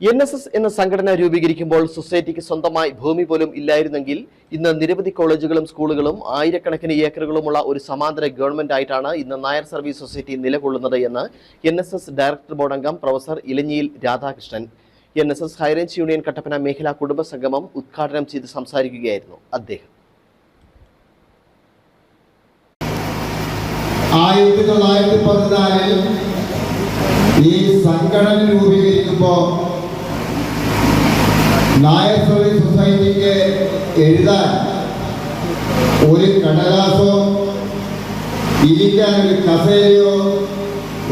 N S S എന്ന സംഘടന രൂപീകരിക്കുമ്പോൾ സൊസൈറ്റിക്ക് സ്വന്തമായി ഭൂമി പോലും ഇല്ലായിരുന്നെങ്കിൽ ഇന്ന് നിരവധി കോളേജുകളും സ്കൂളുകളും ആയിരക്കണക്കിന് ഏക്കറുകളുമുള്ള ഒരു സമാന്തര ഗവൺമെന്റ് ആയിട്ടാണ് ഇന്ന് നായർ സർവീസ് സൊസൈറ്റി നിലകൊള്ളുന്നത് എന്ന് N S S director board അംഗം professor Elanjiyil Radhakrishnan. N S S High Range union Kattappana മേഖലാ കുടുംബ സംഗമം ഉദ്ഘാടനം ചെയ്ത് സംസാരിക്കുകയായിരുന്നു അദ്ദേഹം. ആയിരത്തി തൊള്ളായിരത്തി പതിനാലിൽ ഈ സംഘടന രൂപീകരിക്കുമ്പോൾ നായർ സൊസൈറ്റിക്ക് എഴുതാൻ ഒരു കടലാസോ ഇരിക്കാൻ ഒരു കസേരയോ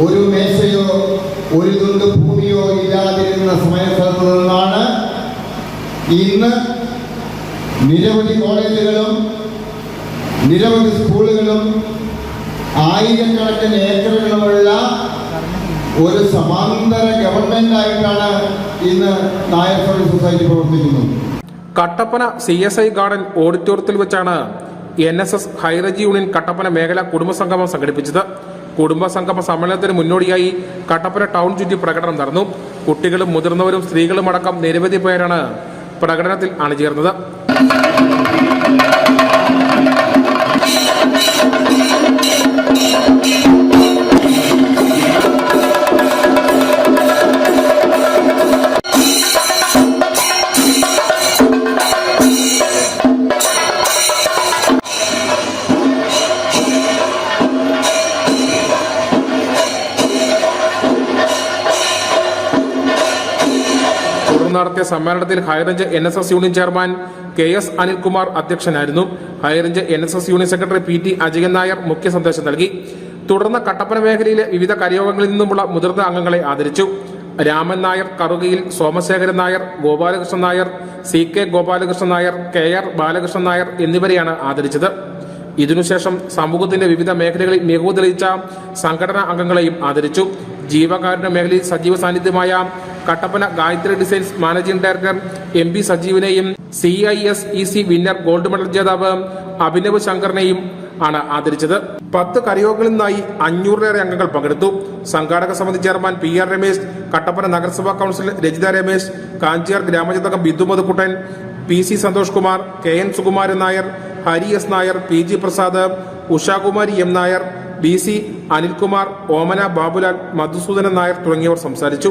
ഒരു മേശയോ ഒരു തുണ്ട് ഭൂമിയോ ഇല്ലാതിരുന്ന സമയത്ത് നിന്നാണ് ഇന്ന് നിരവധി കോളേജുകളും നിരവധി സ്കൂളുകളും ആയിരക്കണക്കിന് ഏക്കറുകളുമുള്ള ഒരു സമാന്തര ഗവൺമെന്റ് ആയിട്ടാണ് ഇന്ന് നായർ സർവീസ് സൊസൈറ്റി പ്രവർത്തിക്കുന്നത്. Kattappana C S I garden ഓഡിറ്റോറിയത്തിൽ വെച്ചാണ് N S S High Range union Kattappana മേഖല കുടുംബസംഗമം സംഘടിപ്പിച്ചത്. കുടുംബസംഗമ സമ്മേളനത്തിന് മുന്നോടിയായി കട്ടപ്പന ടൗൺ ചുറ്റി പ്രകടനം നടന്നു. കുട്ടികളും മുതിർന്നവരും സ്ത്രീകളും അടക്കം നിരവധി പേരാണ് പ്രകടനത്തിൽ അണിചേർന്നത്. തുടർന്ന് നടത്തിയ സമ്മേളനത്തിൽ High Range N S S union chairman K S Anilkumar അധ്യക്ഷനായിരുന്നു. High Range N S S union secretary P T Ajayan Nair മുഖ്യ സന്ദേശം നൽകി. തുടർന്ന് കട്ടപ്പന മേഖലയിലെ വിവിധ കരയോഗങ്ങളിൽ നിന്നുമുള്ള മുതിർന്ന അംഗങ്ങളെ ആദരിച്ചു. Raman Nair Karukayil Somasekharan Nair Gopalakrishnan Nair C K Gopalakrishnan Nair K R Balakrishnan Nair എന്നിവരെയാണ് ആദരിച്ചത്. ഇതിനുശേഷം സമൂഹത്തിന്റെ വിവിധ മേഖലകളിൽ മികവ് തെളിയിച്ച സംഘടനാ അംഗങ്ങളെയും ആദരിച്ചു. ജീവകാരുണ്യ മേഖലയിൽ സജീവ സാന്നിധ്യമായ Kattappana Gayathri designs managing director M P സജീവിനെയും C I S E C winner gold medal ജേതാവ് അഭിനവ് ശങ്കറിനെയും ആണ് ആദരിച്ചത്. പത്ത് കരയോഗങ്ങളിൽ നിന്നായി അഞ്ഞൂറിലേറെ അംഗങ്ങൾ പങ്കെടുത്തു. സംഘാടക സമിതി chairman P R Ramesh Kattappana നഗരസഭാ council Rajitha Ramesh Kanchiyar ഗ്രാമചന്ദ്രകം Bindu Madhukuttan P C Santhosh Kumar K N Sukumaran Nair Hari S Nair P G Prasad Ushakumari M Nair B C Anilkumar Omana Babulal Madhusoodanan Nair തുടങ്ങിയവർ സംസാരിച്ചു.